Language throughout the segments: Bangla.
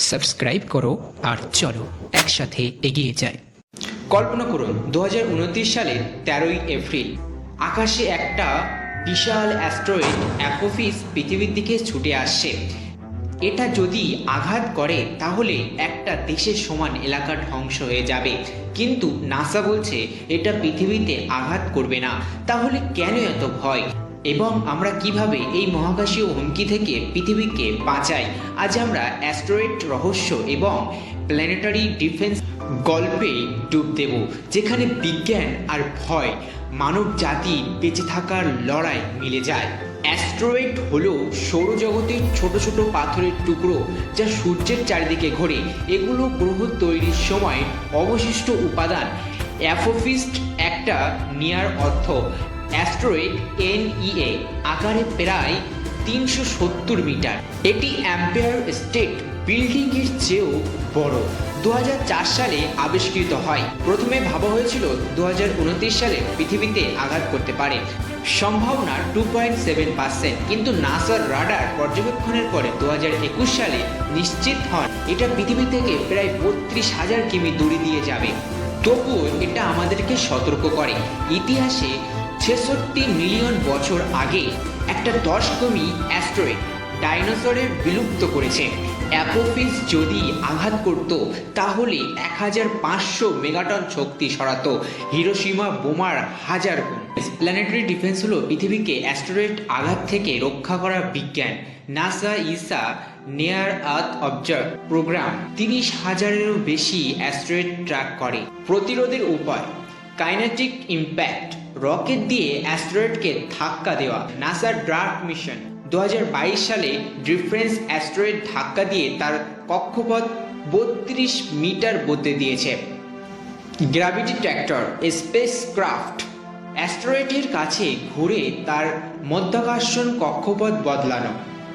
সাবস্ক্রাইব করো আর চলো একসাথে এগিয়ে যাই। কল্পনা করুন দু সালের তেরোই এপ্রিল, আকাশে একটা বিশাল অ্যাস্ট্রয়েড অ্যাপোফিস পৃথিবীর দিকে ছুটে আসছে। এটা যদি আঘাত করে, তাহলে একটা দেশের সমান এলাকা ধ্বংস হয়ে যাবে। কিন্তু নাসা বলছে, এটা পৃথিবীতে আঘাত করবে না। তাহলে কেন এত ভয়? এবং আমরা কীভাবে এই মহাকাশীয় হুমকি থেকে পৃথিবীকে বাঁচাই? আজ আমরা অ্যাস্ট্রয়েড রহস্য এবং প্ল্যানেটারি ডিফেন্স গল্পে ডুব দেব, যেখানে বিজ্ঞান আর ভয়, মানব জাতি বেঁচে থাকার লড়াই মিলে যায়। অ্যাস্ট্রয়েড হল সৌরজগতের ছোট ছোট পাথরের টুকরো যা সূর্যের চারিদিকে ঘোরে। এগুলো গ্রহ তৈরির সময় অবশিষ্ট উপাদান অ্যাফোফিস্ট একটা নিয়ার অর্থ অ্যাস্ট্রয়েড এনইএ, আকারে প্রায় তিনশো সত্তর মিটার। এটি অ্যাম্পেয়ার স্টেট বিল্ডিং এর চেয়েও বড়। দু হাজার চার সালে আবিষ্কৃত হয়। প্রথমে ভাবা হয়েছিল দু সালে পৃথিবীতে আঘাত করতে পারে। সম্ভাবনা টু পয়েন্ট সেভেন পার্সেন্ট কিন্তু নাসার রাডার পর্যবেক্ষণের পরে দু হাজার একুশ সালে নিশ্চিত হন, এটা পৃথিবী থেকে প্রায় বত্রিশ হাজার কিমি দূরে দিয়ে যাবে। তবুও এটা আমাদেরকে সতর্ক করে। ইতিহাসে ছেষট্টি মিলিয়ন বছর আগে একটা দশ কমি অ্যাস্ট্রয়েড ডাইনোসরের বিলুপ্ত করেছে। অ্যাপোফিস যদি আঘাত করত, তাহলে এক হাজার পাঁচশো মেগাটন শক্তি সরাতো। হিরোসীমা বোমার হাজার গুণ। প্ল্যানেটারি ডিফেন্স হলো পৃথিবীকে অ্যাস্ট্রয়েড আঘাত থেকে রক্ষা করা বিজ্ঞান। নাসা ইসা নেয়ার আর্থ অবজার্ভ প্রোগ্রাম তিরিশ হাজারেরও বেশি অ্যাস্ট্রয়েড ট্র্যাক করে। প্রতিরোধের উপায় কাইনেটিক ইম্প্যাক্ট রকেট দিয়ে অ্যাস্ট্রয়েডকে ধাক্কা দেওয়া নাসার ড্রাফট মিশন দু হাজার বাইশ সালে ডিফারেন্স অ্যাস্ট্রয়েড ধাক্কা দিয়ে তার কক্ষপথ বত্রিশ মিটার বদলে দিয়েছে। গ্র্যাভিটি ট্র্যাক্টর স্পেস ক্রাফট অ্যাস্ট্রয়েডের কাছে ঘুরে তার মধ্যাকর্ষণ কক্ষপথ বদলানো।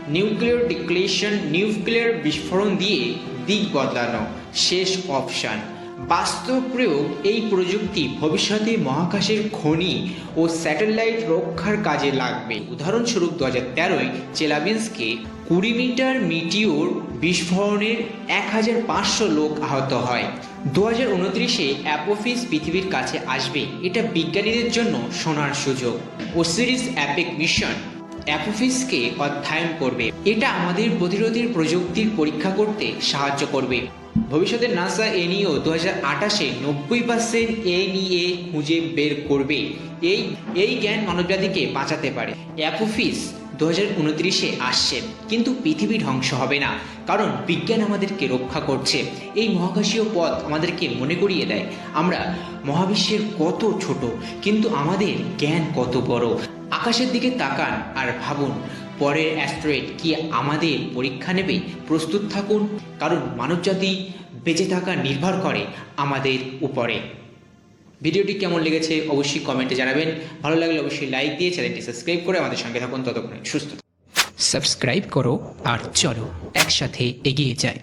নিউক্লিয়ার ডিক্লেশন নিউক্লিয়ার বিস্ফোরণ দিয়ে দিক বদলানো শেষ অপশান। বাস্তব প্রয়োগ এই প্রযুক্তি ভবিষ্যতে মহাকাশের খনি ও স্যাটেলাইট রক্ষার কাজে লাগবে। উদাহরণস্বরূপ দু হাজার তেরোয় চেলাবিন্সকে কুড়ি মিটার মিটিওর বিস্ফোরণের এক হাজার পাঁচশো লোক আহত হয়। দু হাজার উনত্রিশে অ্যাপোফিস পৃথিবীর কাছে আসবে। এটা বিজ্ঞানীদের জন্য সোনার সুযোগ। ও সিরিজ অ্যাপেক মিশন অ্যাপোফিসকে অধ্যয়ন করবে। এটা আমাদের প্রতিরোধের প্রযুক্তির পরীক্ষা করতে সাহায্য করবে। ভবিষ্যতে নাসা এনইও দু হাজার আঠাশে নব্বই পার্সেন্ট এনইএ খুঁজে বের করবে। এই এই জ্ঞান মানবজাতিকে বাঁচাতে পারে। অ্যাপোফিস দু হাজার উনত্রিশে আসছে, কিন্তু পৃথিবী ধ্বংস হবে না, কারণ বিজ্ঞান আমাদেরকে রক্ষা করছে। এই মহাকাশীয় পথ আমাদেরকে মনে করিয়ে দেয়। আমরা মহাবিশ্বের কত ছোট, কিন্তু আমাদের জ্ঞান কত বড়। আকাশের দিকে তাকান আর ভাবুন পরের অ্যাস্ট্রয়েড কি আমাদের পরীক্ষা নেবে? প্রস্তুত থাকুন, কারণ মানবজাতি বেঁচে থাকা নির্ভর করে আমাদের উপরে। ভিডিওটি কেমন লেগেছে অবশ্যই কমেন্টে জানাবেন। ভালো লাগলে অবশ্যই লাইক দিয়ে চ্যানেলটি সাবস্ক্রাইব করে আমাদের সঙ্গে থাকুন। ততক্ষণে সুস্থ সাবস্ক্রাইব করো আর চলো একসাথে এগিয়ে যাই।